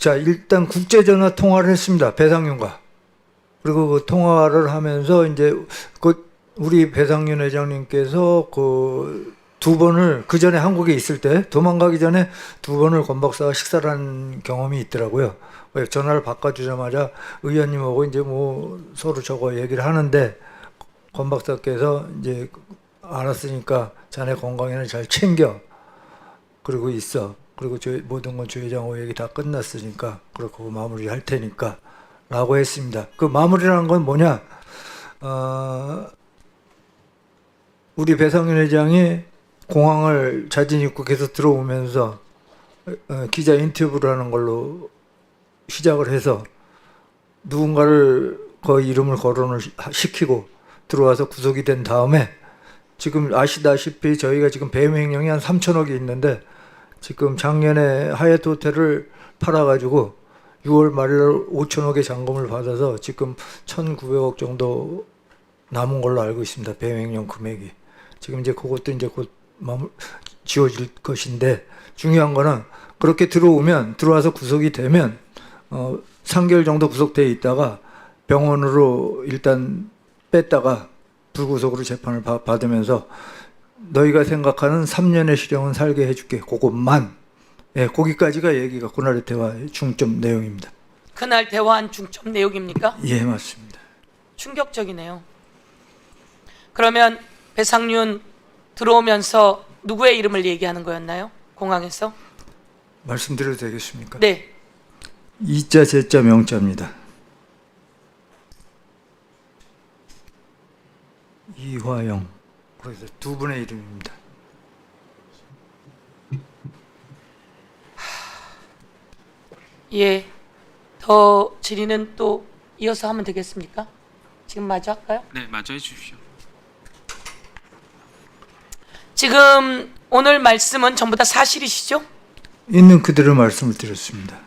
자, 일단 국제전화 통화를 했습니다. 배상윤과. 그리고 그 통화를 하면서 이제 그 우리 배상윤 회장님께서 그 두 번을 그 전에 한국에 있을 때 도망가기 전에 두 번을 권 박사가 식사를 한 경험이 있더라고요. 왜 전화를 바꿔주자마자 의원님하고 이제 뭐 서로 저거 얘기를 하는데 권 박사께서 이제 알았으니까 자네 건강에는 잘 챙겨. 그러고 있어. 그리고 저 모든 건조 회장하고 얘기 다 끝났으니까 그렇고 마무리 할 테니까 라고 했습니다. 그 마무리라는 건 뭐냐? 어, 우리 배상윤 회장이 공항을 자진 입국해서 들어오면서 어, 기자 인터뷰를 하는 걸로 시작을 해서 누군가를 그 이름을 거론을 시- 시키고 들어와서 구속이 된 다음에 지금 아시다시피 저희가 지금 배임행령이 한 3천억이 있는데 지금 작년에 하얏트 호텔을 팔아가지고 6월 말일 5천억의 잔금을 받아서 지금 1,900억 정도 남은 걸로 알고 있습니다. 배임행령 금액이. 지금 이제 그것도 이제 곧 지워질 것인데 중요한 거는 그렇게 들어오면 들어와서 구속이 되면 어 3개월 정도 구속돼 있다가 병원으로 일단 뺐다가 불구속으로 재판을 받- 받으면서 너희가 생각하는 3년의 실형은 살게 해줄게. 그것만. 예, 거기까지가 얘기가 그날의 대화의 중점 내용입니다. 그날 대화한 중점 내용입니까? 예, 맞습니다. 충격적이네요. 그러면 배상윤 들어오면서 누구의 이름을 얘기하는 거였나요? 공항에서? 말씀드려도 되겠습니까? 네. 이자 제자 명자입니다. 이화영. 그래서 두 분의 이름입니다. 예. 더 질의는 또 이어서 하면 되겠습니까? 지금 마저 할까요? 네, 마저 해주십시오. 지금 오늘 말씀은 전부 다 사실이시죠? 있는 그대로 말씀을 드렸습니다.